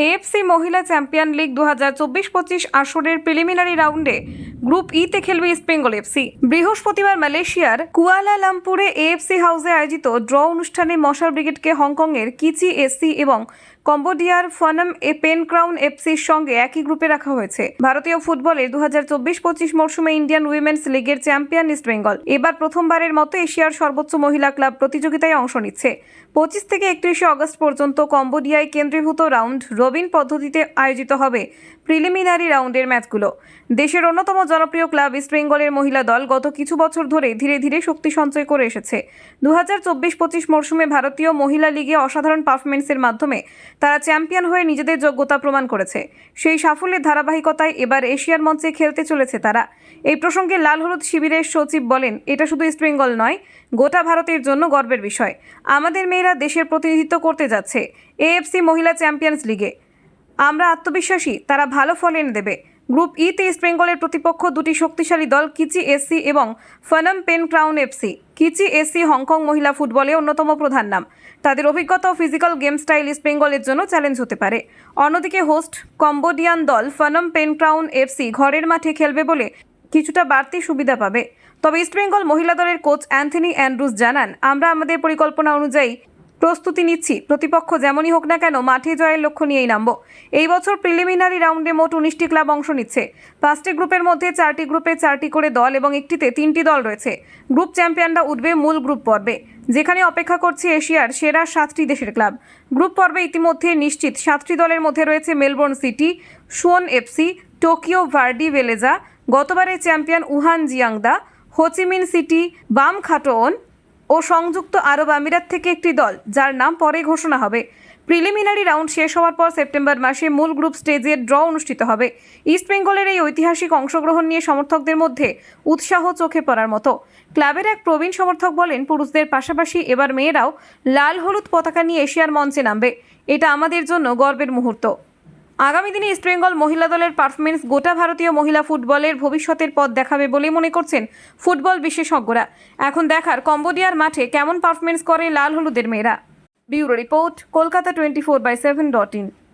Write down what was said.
AFC মহিলা champion league দু হাজার চব্বিশ পঁচিশ আসরের প্রিলিমিনারি রাউন্ডে গ্রুপ ইতে খেলবে ইস্ট বেঙ্গল এফসি। বৃহস্পতিবার মালয়েশিয়ার কুয়ালালামপুরে এএফসি হাউসে আয়োজিত ড্র অনুষ্ঠানে মশাল ব্রিগেডকে হংকংয়ের কিচি এসসি এবং কম্বোডিয়ার ফনম এ পেন ক্রাউন এফসির সঙ্গে একই গ্রুপে রাখা হয়েছে। ভারতীয় ফুটবলে দু হাজার চব্বিশ পঁচিশ মরশুমে ইন্ডিয়ান উইমেন্স লিগের চ্যাম্পিয়ন ইস্ট বেঙ্গল। এবার প্রথমবারের মতো এশিয়ার সর্বোচ্চ মহিলা ক্লাব প্রতিযোগিতায় অংশ নিচ্ছে। পঁচিশ থেকে একত্রিশে অগস্ট পর্যন্ত কম্বোডিয়ায় কেন্দ্রীভূত রাউন্ড রবিন পদ্ধতিতে আয়োজিত হবে প্রিলিমিনারি রাউন্ডের ম্যাচগুলো। দেশের অন্যতম জনপ্রিয় ক্লাব ইস্ট বেঙ্গলের মহিলা দল গত কিছু বছর ধরে ধীরে ধীরে শক্তি সঞ্চয় করে এসেছে। দু হাজার চব্বিশ পঁচিশ মরশুমে ভারতীয় মহিলা লিগে অসাধারণ পারফরমেন্সের মাধ্যমে তারা চ্যাম্পিয়ন হয়ে নিজেদের যোগ্যতা প্রমাণ করেছে। সেই সাফল্যের ধারাবাহিকতায় এবার এশিয়ার মঞ্চে খেলতে চলেছে তারা। এই প্রসঙ্গে লাল হলুদ শিবিরের সচিব বলেন, এটা শুধু ইস্ট বেঙ্গল নয়, গোটা ভারতের জন্য গর্বের বিষয়। আমাদের মেয়েরা দেশের প্রতিনিধিত্ব করতে যাচ্ছে, এএফসি মহিলা চ্যাম্পিয়ন্স লিগে। আমরা আত্মবিশ্বাসী, তারা ভালো ফল এনে দেবে। গ্রুপ ইতে ইস্ট বেঙ্গলের প্রতিপক্ষ দুটি শক্তিশালী দল, কিচি এসসি এবং Phnom Penh Crown FC. Kitchee SC Hong মহিলা ফুটবলে অন্যতম প্রধান নাম। তাদের অভিজ্ঞতা ও ফিজিক্যাল গেম স্টাইল ইস্ট বেঙ্গলের জন্য চ্যালেঞ্জ হতে পারে। অন্যদিকে হোস্ট কম্বোডিয়ান দল ফনম পেন ক্রাউন এফসি ঘরের মাঠে খেলবে বলে কিছুটা বাড়তি সুবিধা পাবে। তবে ইস্টবেঙ্গল মহিলা দলের কোচ অ্যান্থনি অ্যান্ড্রুস জানান, আমরা আমাদের পরিকল্পনা অনুযায়ী প্রস্তুতি নিচ্ছি। প্রতিপক্ষ যেমনই হোক না কেন, মাঠে জয়ের লক্ষ্য নিয়েই নামব। এই বছর প্রিলিমিনারি রাউন্ডে মোট উনিশটি ক্লাব অংশ নিচ্ছে। পাঁচটি গ্রুপের মধ্যে চারটি গ্রুপে চারটি করে দল এবং একটিতে তিনটি দল রয়েছে। গ্রুপ চ্যাম্পিয়নরা উঠবে মূল গ্রুপ পর্বে। যেখানে অপেক্ষা করছে এশিয়ার সেরা সাতটি দেশের ক্লাব। গ্রুপ পর্বে ইতিমধ্যে নিশ্চিত সাতটি দলের মধ্যে রয়েছে Melbourne City, Suwon FC, Tokyo Verdy Beleza, গতবারের champion Wuhan Jiangda, Ho Chi Minh City Bam Khatoon ও সংযুক্ত আরব আমিরাত থেকে একটি দল, যার নাম পরে ঘোষণা হবে। প্রিলিমিনারি রাউন্ড শেষ হওয়ার পর সেপ্টেম্বর মাসে মূল গ্রুপ স্টেজের ড্র অনুষ্ঠিত হবে। ইস্ট বেঙ্গলের এই ঐতিহাসিক অংশগ্রহণ নিয়ে সমর্থকদের মধ্যে উৎসাহ চোখে পড়ার মতো। ক্লাবের এক প্রবীণ সমর্থক বলেন, পুরুষদের পাশাপাশি এবার মেয়েরাও লাল হলুদ পতাকা নিয়ে এশিয়ার মঞ্চে নামবে। এটা আমাদের জন্য গর্বের মুহূর্ত। আগামী দিনে ইস্টবেঙ্গল মহিলা দলের পারফরমেন্স গোটা ভারতীয় মহিলা ফুটবলের ভবিষ্যতের পথ দেখাবে বলে মনে করছেন ফুটবল বিশেষজ্ঞরা। এখন দেখার কম্বোডিয়ার মাঠে কেমন পারফরমেন্স করে লাল হলুদের মেয়েরা। Bureau report, Kolkata twenty four by seven dot in.